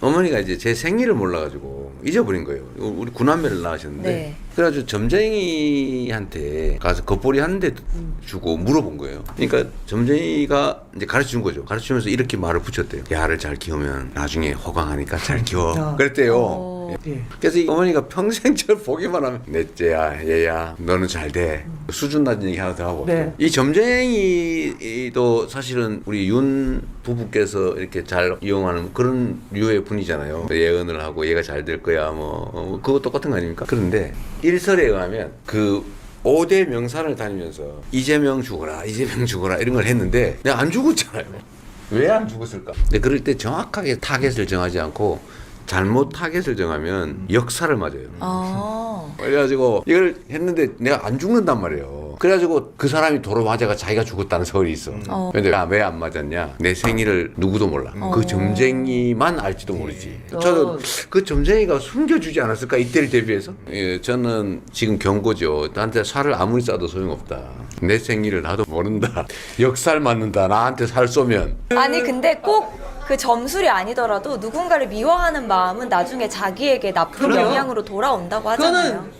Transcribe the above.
어머니가 이제 제 생일을 몰라가지고 잊어버린 거예요. 우리 구남매를 낳으셨는데 네. 그래가지고 점쟁이한테 가서 겉보리 한대 주고 물어본 거예요. 그러니까 점쟁이가 이제 가르쳐 준 거죠. 가르쳐 주면서 이렇게 말을 붙였대요. 야를 잘 키우면 나중에 호강하니까 잘 키워. 어. 그랬대요. 어. 예. 그래서 이 어머니가 평생 저를 보기만 하면 넷째야 얘야 너는 잘 돼. 수준 낮은 얘기 하나 더 하고 네. 이 점쟁이도 사실은 우리 윤 부부께서 이렇게 잘 이용하는 그런 류의 분이잖아요. 예언을 하고 얘가 잘 될 거야 뭐 어, 그거 똑같은 거 아닙니까? 그런데 일설에 의하면 그 5대 명산을 다니면서 이재명 죽어라 이재명 죽어라 이런 걸 했는데 내가 안 죽었잖아요. 왜 안 죽었을까? 근데 그럴 때 정확하게 타겟을 정하지 않고 잘못 타겟을 정하면 역사를 맞아요. 아. 그래가지고 이걸 했는데 내가 안 죽는단 말이에요. 그래가지고 그 사람이 도로 맞아가 자기가 죽었다는 설이 있어. 어. 근데 왜 안 맞았냐? 내 생일을 누구도 몰라. 어. 그 점쟁이만 알지도 모르지. 어. 저도 그 점쟁이가 숨겨주지 않았을까 이때를 대비해서? 예, 저는 지금 경고죠. 나한테 살을 아무리 싸도 소용없다. 내 생일을 나도 모른다. 역살 맞는다. 나한테 살 쏘면. 아니 근데 꼭 그 점술이 아니더라도 누군가를 미워하는 마음은 나중에 자기에게 나쁜 그럼요. 영향으로 돌아온다고 하잖아요. 그거는